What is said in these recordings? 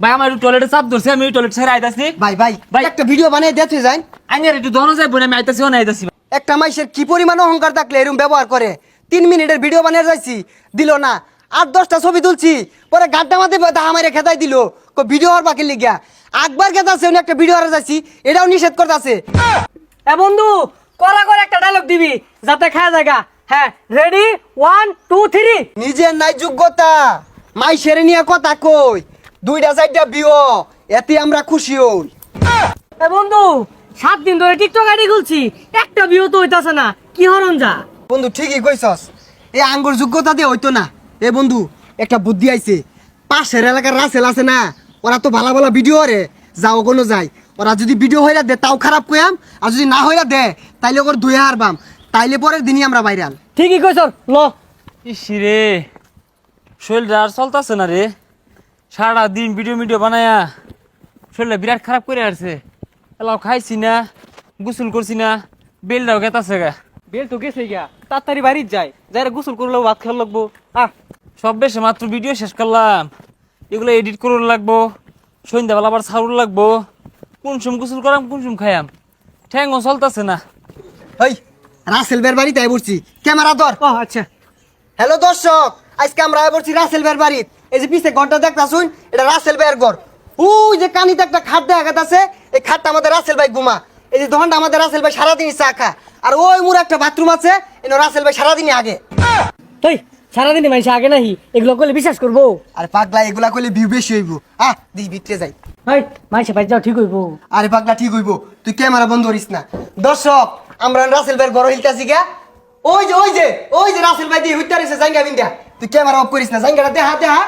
ভাই আমার টয়লেটে চাপ ধরছে আমি টয়লেট ছেড়ে আইতাছি। ভাই ভাই ভাই। একটা ভিডিও বানিয়ে দেখতে যাই আইনের একটু দহন যাইব না আমি আইতাছি না আইতাছি। একটা মাইসের কি পরিমাণ অহংকার থাকলে এরকম ব্যবহার করে? তিন মিনিটের ভিডিও বানিয়ে যাইছি দিল না। আট দশটা ছবি তুলছি পরে গাড্ডা মাঝে দাহা মারে খেতাই দিল। কো ভিডিও হওয়ার বাকি লিগিয়া আকবার খেতাছে উনি একটা ভিডিও আর যাইছি এটাও নিষেধ করতেছে। এ বন্ধু করা করে একটা ডায়লগ দিবি যাতে খায় জায়গা। হ্যাঁ রেডি ওয়ান টু থ্রি নিজের নাই যোগ্যতা মাইসের নিয়ে কথা কই? দুইটা চারটা বিও এতে আমরা খুশি হই। এ বন্ধু সাত দিন ধরে টিকটক আইডি খুলছি একটা ভিউ তো হইতাছে না। কি হরণ যা? বন্ধু ঠিকই কইছস। এই আঙ্গুর যোগ্যতা দিয়ে হইতো না। এ বন্ধু একটা বুদ্ধি আইছে। পাশের এলাকার রাসেল আছে না ওরা তো ভালো ভালো ভিডিও রে যাও কোনো যায়। ওরা যদি ভিডিও হইরা দে তাও খারাপ কইয়াম। আর যদি না হইরা দে তাইলে ওর ধুয়ে হারবাম তাইলে পরের দিনই আমরা বাইরাল ঠিকই কইছ ল। ইসি রে শরীরটা আর চলতেছে না রে? সারা দিন ভিডিও ভিডিও বানায়া শরীরটা বিরাট খারাপ করে আসছে। এলাও খাইছি না গোসল করছি না বেলটাও গেতাছে গা। বেল তো গেছে গিয়া তাড়াতাড়ি বাড়ি যাই যাই গোসল করলেও ভাত খেয়ে লাগবো। আহ। সব বেশি মাত্র ভিডিও শেষ করলাম। এগুলো এডিট করুন লাগবো সন্ধ্যাবেলা আবার ছাড়ুন লাগবো। কোন সুম গোসল করাম কোন সুম খাইয়াম। ঠ্যাংও চলতেছে না। হই রাসেল বের বাড়িতে আই পড়ছি ক্যামেরা ধর। ও আচ্ছা। হ্যালো দর্শক আজকে আমরা আই পড়ছি রাসেল বের বাড়িত। এই যে পিছে ঘরটা দেখতাছুন এটা রাসেল বের ঘর। ওই যে কানিতে একটা খাট দেখা গেছে এই খাটটা আমাদের রাসেল ভাই ঘুমা। এই যে দোকানটা আমাদের রাসেল ভাই সারাদিনই চা খা। আর ওই মুর একটা বাথরুম আছে এনে রাসেল ভাই সারাদিনই আগে। তুই সারাদিন মানুষ আগে নাহি এগুলো করলে বিশ্বাস করব? আরে পাগলা এগুলা কইলে ভিউ বেশি হইব। আহ দিস ভিতরে যাই। ভাই মাইসে ভাই যাও ঠিক হইবো। আরে পাগলা ঠিক হইব। তুই ক্যামেরা বন্ধ করিস না। দর্শক আমরা রাসেল ভাইয়ের ঘর হিলতাছি গা ওই যে ওই যে ওই যে রাসেল ভাই দিয়ে হুইতা রইছে জাঙ্গা বিন্দা। তুই ক্যামেরা অফ করিস না জাঙ্গাটা দেহা দেহা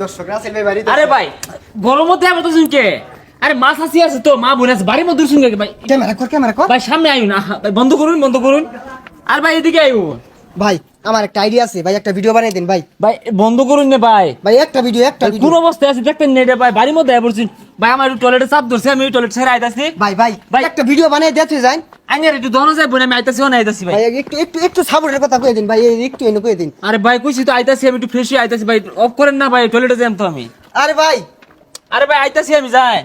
দর্শক রাসেল ভাই বাড়ি আরে ভাই গরম মধ্যে আবার তো শুনকে আরে মাছ হাসি আছে তো মা বোন আছে বাড়ির মধ্যে শুনকে ভাই? ক্যামেরা কর ক্যামেরা কর। ভাই সামনে আইন আহা, ভাই বন্ধ করুন বন্ধ করুন। আর ভাই এদিকে আইন ভাই আমার একটা আইডিয়া আছে ভাই একটা ভিডিও বানিয়ে দিন ভাই। ভাই বন্ধ করুন না ভাই। ভাই একটা ভিডিও একটা কোন ভিডিও অবস্থায় আছে দেখতেন না এটা ভাই বাড়ির মধ্যে আয় পড়ছি ভাই আমার টয়লেটে চাপ ধরছে আমি টয়লেট ছেড়ে আইতাছি। ভাই ভাই ভাই। একটা ভিডিও বানিয়ে দিতে যান আইনের একটু দহন যাইব না আমি আইতাছি না আইতাছি ভাই। একটু একটু একটু সাপোর্টের কথা কয়ে দিন ভাই একটু এনে কয়ে দিন। আরে ভাই কইছি তো আইতাছি আমি একটু ফ্রেশ আইতাছি ভাই অফ করেন না ভাই টয়লেটে যাইম তো আমি। আরে ভাই। আরে ভাই আইতাছি আমি যাই।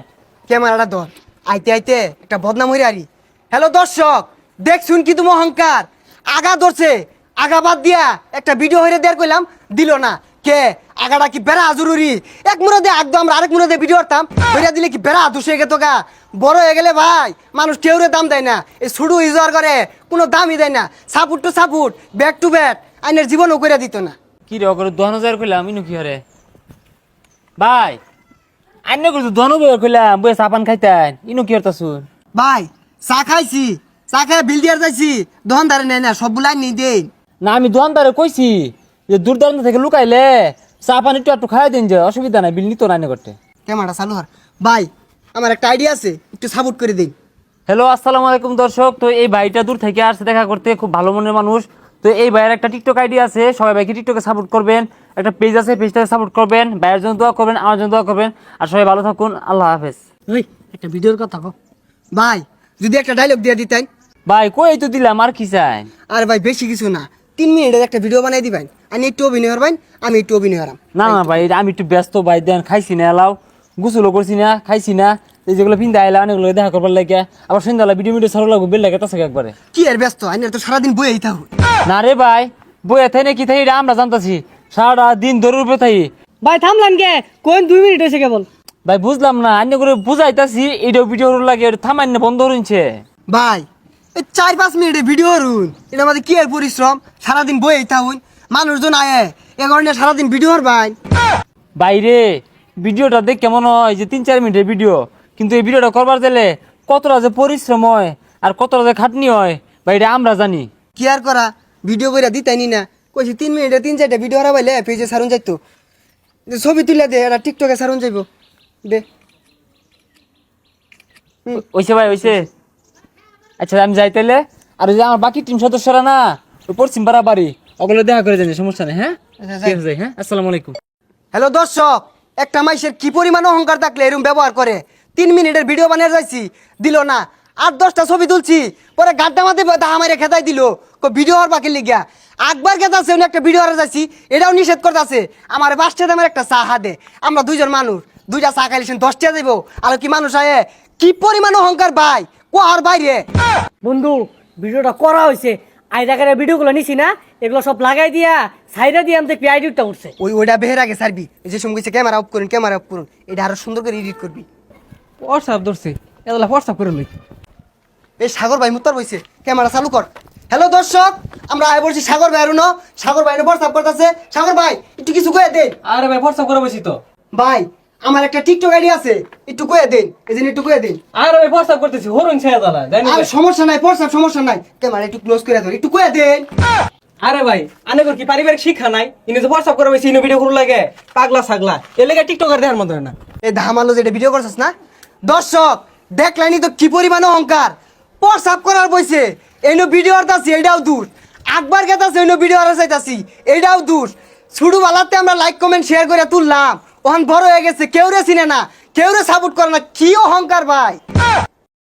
ক্যামেরাটা ধর। আইতে আইতে একটা বদনাম হইরে আরি। হ্যালো দর্শক দেখছুন কি তুমি অহংকার? আগা ধরছে। আগা বাদ দিয়া একটা ভিডিও হইরে দেয়ার কইলাম দিল না। কে? আগাটা কি বেড়া জরুরি? এক মুরদে একদম আমরা আরেক মুরদে ভিডিও করতাম। হইরা দিলে কি বেড়া দুষে গেত গা? বড় হয়ে গেলে ভাই মানুষ কেউরে দাম দেয় না। এই ছুডু ইউজার করে কোনো দামই দেয় না। Support to support back to back আইনের জীবনও করে দিত না। কি রে অগর দহন হাজার কইলাম ইনু কি হরে? ভাই আইনে করছ দহন হাজার কইলাম বই সাপান খাইতেন ইনু কি হরতাছুন ভাই চা খাইছি চা খাই বিল দিয়ার যাইছি দোকানদারে নেয় না সবগুলাই নিই দেই। না আমি দোকানদারে কইছি যে দূর দূরান্ত থেকে লুকাইলে চা পানি একটু একটু খাই দিন যে অসুবিধা নাই বিল নিত রান্না করতে। ক্যামেরা চালু হর। ভাই আমার একটা আইডিয়া আছে একটু সাপোর্ট করে দিন হ্যালো আসসালামু আলাইকুম দর্শক। তো এই ভাইটা দূর থেকে আসছে দেখা করতে খুব ভালো মনের মানুষ। তো এই ভাইয়ের একটা টিকটক আইডি আছে সবাই ভাইকে টিকটকে সাপোর্ট করবেন। একটা পেজ আছে পেজটাকে সাপোর্ট করবেন। ভাইয়ের জন্য দোয়া করবেন আমার জন্য দোয়া করবেন। আর সবাই ভালো থাকুন আল্লাহ হাফেজ। ওই একটা ভিডিওর কথা কো ভাই যদি একটা ডায়লগ দিয়ে দিতেন। ভাই কই তো দিলাম আর কি চাই? আর ভাই বেশি কিছু না। তিন মিনিটের একটা ভিডিও বানাই দিবেন। আমি একটু অভিনয় করবেন আমি একটু অভিনয় করাম। না না ভাই আমি একটু ব্যস্ত ভাই দেন খাইছি না এলাও। গোসলও করছি না খাইছি না। এই যেগুলো পিন্দা আইলা অনেকগুলো দেখা করবার লাগে আবার সন্ধ্যাবেলা ভিডিও ভিডিও সারো লাগবে বেল লাগে তাছে একবারে। কি আর ব্যস্ত আইনের তো সারাদিন বইয়েই থাকুন না রে ভাই বইয়া থাই না কি থাই এটা আমরা জানতাছি। সারা দিন ধরে উপরে থাই। ভাই থামলাম কে কোন দুই মিনিট হয়েছে কেবল? ভাই বুঝলাম না অন্য করে বুঝাইতাছি এইটাও ভিডিও লাগে থামাই না বন্ধ হচ্ছে ভাই এই চার পাঁচ মিনিটে ভিডিও করুন। এটা আমাদের কি আর পরিশ্রম? সারাদিন বইয়েই থাকুন মানুষজন আয়ে। এ কারণে সারাদিন ভিডিও করবেন বাইরে ভিডিওটা দেখ কেমন হয় যে তিন চার মিনিটের ভিডিও। কিন্তু এই ভিডিওটা করবার গেলে কতটা যে পরিশ্রম হয় আর কতটা যে খাটনি হয় বাইরে আমরা জানি। কি আর করা? ভিডিও করে দিতাইনি না কইছি তিন মিনিটে তিন চারটা ভিডিও হারাবাইলে পেজে সারুন যাইতো। ছবি তুলে দে এটা টিকটকে সারুন যাইব। দে। ওইসে ভাই ওইসে। আচ্ছা আমি যাই তাইলে। আর ওই যে আমার বাকি টিম সদস্যরা না পশ্চিম বাড়ি। ওগুলো দেখা করে জানি সমস্যা নেই হ্যাঁ? আচ্ছা, ঠিক আছে হ্যাঁ? আসসালামু আলাইকুম। হ্যালো দর্শক একটা মাইসের কি পরিমাণ অহংকার থাকলে এরকম ব্যবহার করে? তিন মিনিটের ভিডিও বানিয়ে যাইছি দিল না। আট দশটা ছবি তুলছি পরে গাড্ডা মাঝে দাহা মারে খেতাই দিল। কো ভিডিও হওয়ার বাকি লিগিয়া আকবার খেতাছে উনি একটা ভিডিও হারা যাইছি এটাও নিষেধ করতেছে। আমার বাসটাতে আমার একটা চা দে আমরা দুইজন মানুষ দুইটা চা খাইলেছেন দশটা দেব আর কি মানুষ আয়ে? কি পরিমাণ অহংকার ভাই? কোয়ার বাইরে? বন্ধু ভিডিওটা করা হয়েছে আইদাকারে ভিডিওগুলো নিছি না এগুলো সব লাগাই দিয়া সাইডে দিয়ে আমি দেখবি আইডিটা উঠছে। ওই ওইটা বেহের আগে সারবি এই যে সময় ক্যামেরা অফ করুন ক্যামেরা অফ করুন এটা আরও সুন্দর করে এডিট করবি। হোয়াটসঅ্যাপ ধরছে এগুলা হোয়াটসঅ্যাপ করে লই। এই সাগর ভাই মুত্তর বইছে ক্যামেরা চালু কর। হ্যালো দর্শক আমরা আয় বলছি সাগর ভাই আরুনো সাগর ভাই হোয়াটসঅ্যাপ করতেছে। সাগর ভাই একটু কিছু কয়ে দে। আরে ভাই হোয়াটসঅ্যাপ করে বসি তো। ভাই আমার একটা টিকটক আইডি আছে একটু কয়ে দেন এই জন্য একটু কয়ে দেন। আরে হোয়াটসঅ্যাপ করতেছি হরুন ছেড়ে দালা জানি আর সমস্যা নাই হোয়াটসঅ্যাপ সমস্যা নাই। ক্যামেরা একটু ক্লোজ করে একটু কয়ে দেন। আরে ভাই আনে কি পারিবারিক শিক্ষা নাই ইনি যে হোয়াটসঅ্যাপ করে বসি ইনি ভিডিও করু লাগে পাগলা ছাগলা। এর লেগে টিকটকার দেওয়ার মতো না। এই ধামালো যেটা ভিডিও করছিস না? দর্শক দেখলাইনি তো কি পরিমাণ অহংকার। হোয়াটসঅ্যাপ করার বইছে এই ভিডিও আরতাছি এইটাও দূর। আকবার গেতাছি এই ভিডিও আর চাইতাছি এইটাও দূর। শুরু বালাতে আমরা লাইক কমেন্ট শেয়ার করে তুললাম। ওহান বড় হয়ে গেছে, কেউ রে চিনে না, কেউ রে সাপোর্ট করে না, কি অহংকার ভাই?